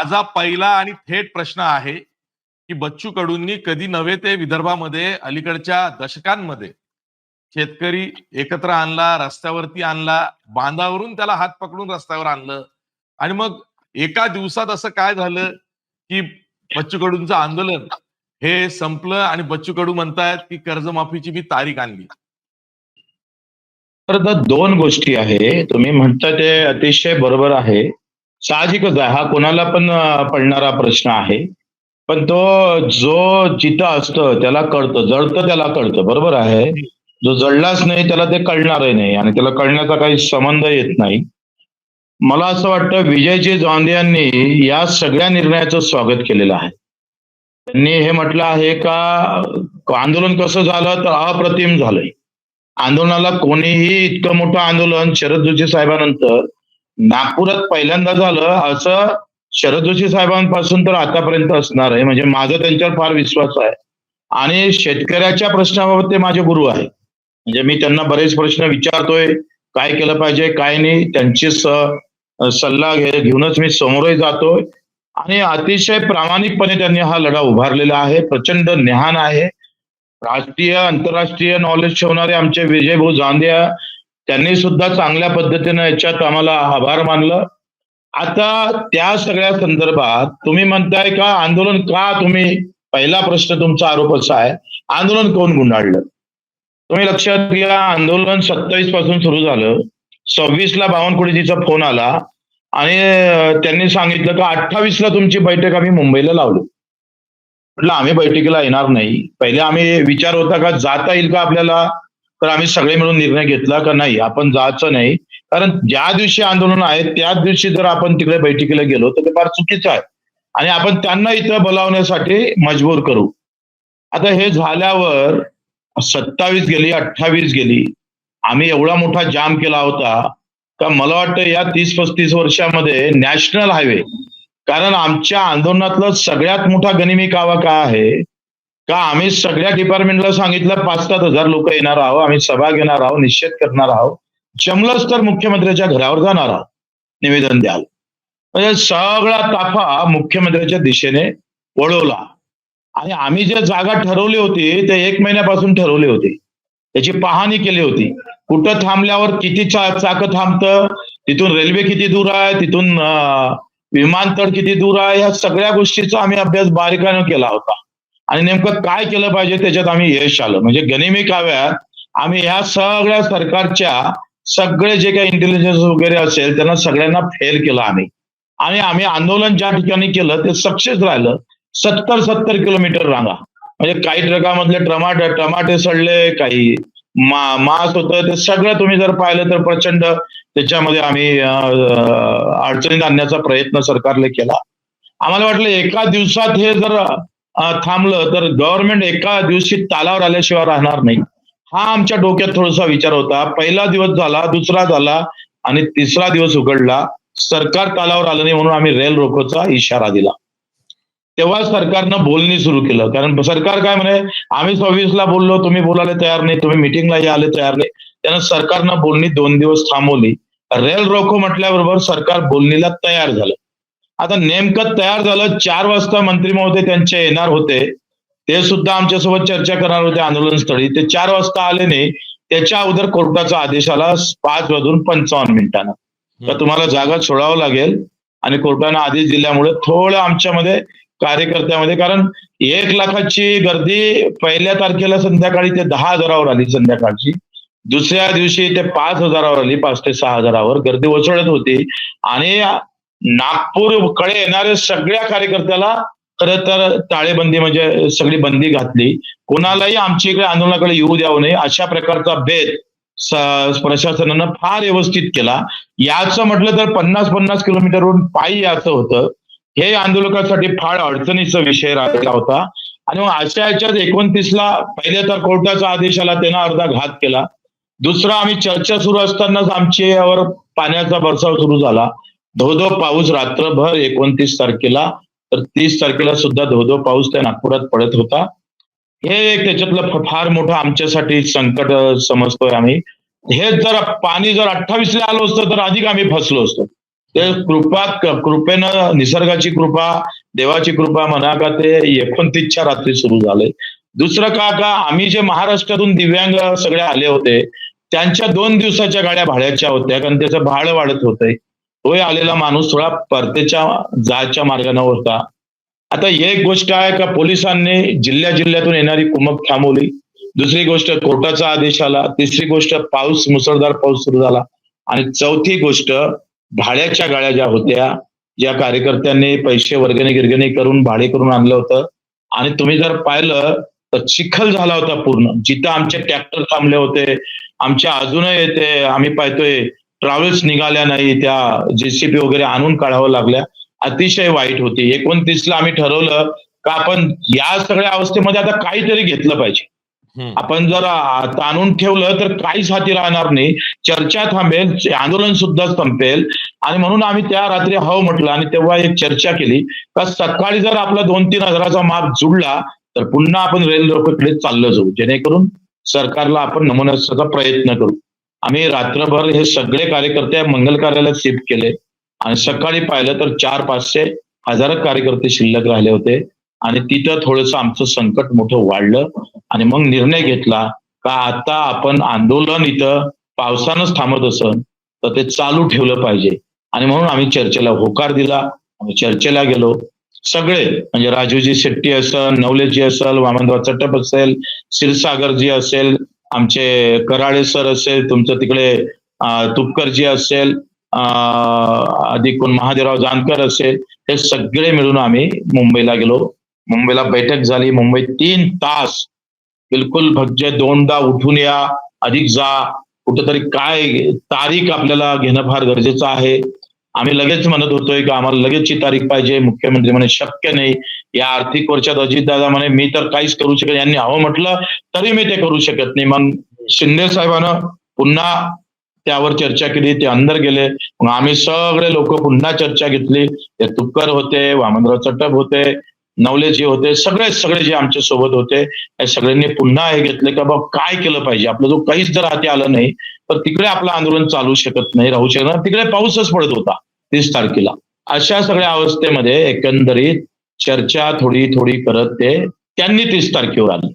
माझा पहिला आणि थेट प्रश्न आहे की बच्चू कडूंनी कधी नव्हे ते विदर्भामध्ये अलीकडच्या दशकांमध्ये शेतकरी एकत्र आणला रस्त्यावरती आणला बांधावरून त्याला हात पकडून रस्त्यावर आणलं आणि मग एका दिवसात असं काय झालं की बच्चू कडूंचं आंदोलन हे संपलं आणि बच्चू कडू म्हणतायत की कर्जमाफीची मी तारीख आणली. तर दोन गोष्टी आहे. तुम्ही म्हणता ते अतिशय बरोबर आहे. साहजिकच आहे. हा कोणाला पण पडणारा प्रश्न आहे. पण तो जो जिथं असतं त्याला कळतं. जळतं त्याला कळतं. बरोबर आहे? जो जळलाच नाही त्याला ते कळणारही नाही. आणि त्याला कळण्याचा काही संबंध येत नाही. मला असं वाटतं विजयजी जांदे यांनी या सगळ्या निर्णयाचं स्वागत केलेलं आहे. त्यांनी हे म्हटलं आहे का आंदोलन कसं झालं तर अप्रतिम झालंय. आंदोलनाला कोणीही इतकं मोठं आंदोलन शरद जोशी साहेबानंतर नागपुरात पहिल्यांदा झालं असं शरद जोशी साहेबांपासून तर आतापर्यंत असणार आहे. म्हणजे माझा त्यांच्यावर फार विश्वास आहे. आणि शेतकऱ्याच्या प्रश्नाबाबत ते माझे गुरु आहे म्हणजे मी त्यांना बरेच प्रश्न विचारतोय. काय केलं पाहिजे काय नाही त्यांची स- सल्ला घे घेऊनच मी समोरही जातोय. आणि अतिशय प्रामाणिकपणे त्यांनी हा लढा उभारलेला आहे. प्रचंड ज्ञान आहे. राष्ट्रीय आंतरराष्ट्रीय नॉलेज ठेवणारे आमचे विजय भाऊ त्यांनी सुद्धा चांगल्या पद्धतीनं याच्यात आम्हाला आभार मानलं. आता त्या सगळ्या संदर्भात तुम्ही म्हणताय का आंदोलन का तुम्ही पहिला प्रश्न तुमचा आरोप असा आहे आंदोलन कोण गुंडाळलं? तुम्ही लक्षात घ्या आंदोलन सत्तावीसपासून सुरू झालं. सव्वीस ला बावनकुळीजीचा फोन आला आणि त्यांनी सांगितलं का अठ्ठावीस ला तुमची बैठक आम्ही मुंबईला लावली. म्हटलं आम्ही बैठकीला येणार नाही. पहिले आम्ही विचार होता का जाता येईल का आपल्याला? तर आम्ही सगळे मिळून निर्णय घेतला का नाही आपण जायचं नाही. कारण ज्या दिवशी आंदोलन आहे त्याच दिवशी जर आपण तिकडे बैठकीला गेलो तर ते फार चुकीचं आहे. आणि आपण त्यांना इथं बोलावण्यासाठी मजबूर करू. आता हे झाल्यावर सत्तावीस गेली अठ्ठावीस गेली. आम्ही एवढा मोठा जाम केला होता. का मला वाटतं या तीस पस्तीस वर्षामध्ये नॅशनल हायवे कारण आमच्या आंदोलनातलं सगळ्यात मोठा गनिमी कावा काय आहे? का आम्ही सगळ्या डिपार्टमेंटला सांगितलं पाच सात हजार लोक येणार आहोत आम्ही सभा घेणार आहोत निश्चित करणार आहोत. जमलंच तर मुख्यमंत्र्याच्या घरावर जाणार आहोत. निवेदन द्याल. म्हणजे सगळा ताफा मुख्यमंत्र्याच्या दिशेने वळवला. आणि आम्ही जे जागा ठरवली होती ते एक महिन्यापासून ठरवली होती. त्याची पाहणी केली होती. कुठं थांबल्यावर किती चा थांबतं तिथून रेल्वे किती दूर आहे तिथून विमानतळ किती दूर आहे या सगळ्या गोष्टीचा आम्ही अभ्यास बारीकानं केला होता. आणि नेमकं काय केलं पाहिजे त्याच्यात आम्ही यश आलं. म्हणजे गनिमी काव्यात आम्ही ह्या सगळ्या सरकारच्या सगळे जे काही इंटेलिजन्स वगैरे असेल त्यांना सगळ्यांना फेल केलं आम्ही. आणि आम्ही आंदोलन ज्या ठिकाणी केलं ते सक्सेस राहिलं. सत्तर सत्तर किलोमीटर रांगा. म्हणजे काही ट्रकामधले टमाटे टमाटे सडले काही मा मास होतं ते सगळं तुम्ही जर पाहिलं तर प्रचंड त्याच्यामध्ये आम्ही अडचणीत आणण्याचा प्रयत्न सरकारने केला. आम्हाला वाटलं एका दिवसात हे जर थांबलं तर गव्हर्नमेंट एका दिवशी तालावर आल्याशिवाय राहणार नाही. हा आमच्या डोक्यात थोडासा विचार होता. पहिला दिवस झाला दुसरा झाला आणि तिसरा दिवस उघडला. सरकार तालावर आलं नाही म्हणून आम्ही रेल रोकोचा इशारा दिला. तेव्हा सरकारनं बोलणी सुरू केलं. कारण सरकार काय म्हणे आम्ही सव्वीसला बोललो तुम्ही बोलायला तयार नाही तुम्ही मिटिंगला आले तयार नाही. त्यानं सरकारनं बोलणी दोन दिवस थांबवली. रेल रोको म्हटल्याबरोबर सरकार बोलणीला तयार झालं. आता नेमकं तयार झालं चार वाजता मंत्री महोदय त्यांचे येणार होते. ते सुद्धा आमच्यासोबत चर्चा करणार होते आंदोलन स्थळी ते चार वाजता आले नाही त्याच्या अगोदर कोर्टाचा आदेश आला पाच वाजून पंचावन्न मिनिटांना. तर तुम्हाला जागा सोडावं लागेल आणि कोर्टानं आदेश दिल्यामुळे थोडं आमच्यामध्ये कार्यकर्त्यामध्ये कारण एक लाखाची गर्दी पहिल्या तारखेला संध्याकाळी ते दहा हजारावर आली संध्याकाळची. दुसऱ्या दिवशी ते पाच हजारावर आली पाच ते सहा हजारावर. गर्दी वसळत होती. आणि नागपूरकडे येणाऱ्या सगळ्या कार्यकर्त्याला खरं तर टाळेबंदी म्हणजे सगळी बंदी घातली. कोणालाही आमच्या इकडे आंदोलनाकडे येऊ द्यावं नये. अशा प्रकारचा भेद प्रशासनानं फार व्यवस्थित केला. याचं म्हटलं तर पन्नास पन्नास किलोमीटरवरून पायी याचं होतं. हे आंदोलकासाठी फार अडचणीचा विषय राहिला होता. आणि मग अशा याच्यात एकोणतीसला पहिले तर कोर्टाचा आदेश आला अर्धा घात केला. दुसरा आम्ही चर्चा सुरू असतानाच आमची यावर पाण्याचा बरसाव सुरू झाला. धोधो पाऊस रात्रभर एकोणतीस तारखेला तर तीस तारखेला सुद्धा धोधो पाऊस त्या नागपुरात पडत होता. हे एक त्याच्यातलं फार मोठं आमच्यासाठी संकट समजतोय आम्ही. हे जर पाणी जर अठ्ठावीसला आलो असतं तर अधिक आम्ही फसलो असतो. ते कृपा कृपेनं निसर्गाची कृपा देवाची कृपा म्हणा का ते एकोणतीसच्या रात्री सुरू झाले. दुसरं का का आम्ही जे महाराष्ट्रातून दिव्यांग सगळे आले होते त्यांच्या दोन दिवसाच्या गाड्या भाड्याच्या होत्या कारण त्याचं भाडं वाढत होतंय. तोही आलेला माणूस थोडा परतेच्या जायच्या मार्गाने होता. आता एक गोष्ट आहे का पोलिसांनी जिल्ह्या जिल्ह्यातून येणारी कुमक थांबवली. दुसरी गोष्ट कोर्टाचा आदेश आला. तिसरी गोष्ट पाऊस मुसळधार पाऊस सुरू झाला. आणि चौथी गोष्ट भाड्याच्या गाड्या ज्या होत्या ज्या कार्यकर्त्यांनी पैसे वर्गणी गिरगणी करून भाडे करून आणलं होतं. आणि तुम्ही जर पाहिलं तर चिखल झाला होता पूर्ण. जिथं आमचे ट्रॅक्टर थांबले होते आमच्या अजूनही ते आम्ही पाहतोय ट्रॅव्हल्स निघाल्या नाही त्या जेसीबी वगैरे आणून काढावं लागल्या. अतिशय वाईट होती. एकोणतीसला आम्ही ठरवलं का आपण या सगळ्या अवस्थेमध्ये आता काहीतरी घेतलं पाहिजे. आपण जर ताणून ठेवलं तर काहीच हाती राहणार नाही. चर्चा थांबेल आंदोलन सुद्धा संपेल. आणि म्हणून आम्ही त्या रात्री हो म्हटलं आणि तेव्हा एक चर्चा केली का सकाळी जर आपला दोन तीन हजाराचा माप जुडला तर पुन्हा आपण रेल रोकडे चाललं जाऊ. जेणेकरून सरकारला आपण नमुन्याचा प्रयत्न करू. आम्ही रात्रभर हे सगळे कार्यकर्ते मंगल कार्यालयात शिफ्ट केले. आणि सकाळी पाहिलं तर चार पाचशे हजार कार्यकर्ते शिल्लक राहिले होते. आणि तिथं थोडंसं आमचं संकट मोठं वाढलं. आणि मग निर्णय घेतला का आता आपण आंदोलन इथं पावसानंच थांबत असन तर ते चालू ठेवलं पाहिजे. आणि म्हणून आम्ही चर्चेला होकार दिला. आम्ही चर्चेला गेलो. सगळे म्हणजे राजूजी शेट्टी असेल नवलेजी असेल वामनराव चटप असेल क्षीरसागरजी असेल आमचे कराळे सर असेल तुमचं तिकडे तुपकरजी असेल अधिक कोण महादेवराव जानकर असेल हे सगळे मिळून आम्ही मुंबईला गेलो. मुंबईला बैठक झाली. मुंबईत तीन तास बिलकुल भज्जे दोनदा उठून या अधिक जा. कुठेतरी काय तारीख आपल्याला घेणं फार गरजेचं आहे. आम्ही लगेच म्हणत होतोय की आम्हाला लगेचची तारीख पाहिजे. मुख्यमंत्री म्हणे शक्य नाही. या आर्थिक वर्षात अजितदादा म्हणे मी तर काहीच करू शकत यांनी हवं म्हटलं तरी मी ते करू शकत नाही. मग शिंदे साहेबांना पुन्हा त्यावर चर्चा केली ते अंदर गेले. मग आम्ही सगळे लोक पुन्हा चर्चा घेतली. ते तुपकर होते वामनराव चटप होते नवलेजी होते सगळे सगळे जे आमच्यासोबत होते या सगळ्यांनी पुन्हा हे घेतले का बाबा काय केलं पाहिजे? आपलं जो काहीच जर हाती आलं नाही. पण तिकडे आपलं आंदोलन चालू शकत नाही राहू शकत नाही. तिकडे पाऊसच पडत होता तीस तारखेला अशा सगळ्या अवस्थेमध्ये एकंदरीत चर्चा थोडी थोडी करत ते त्यांनी तीस तारखेवर आली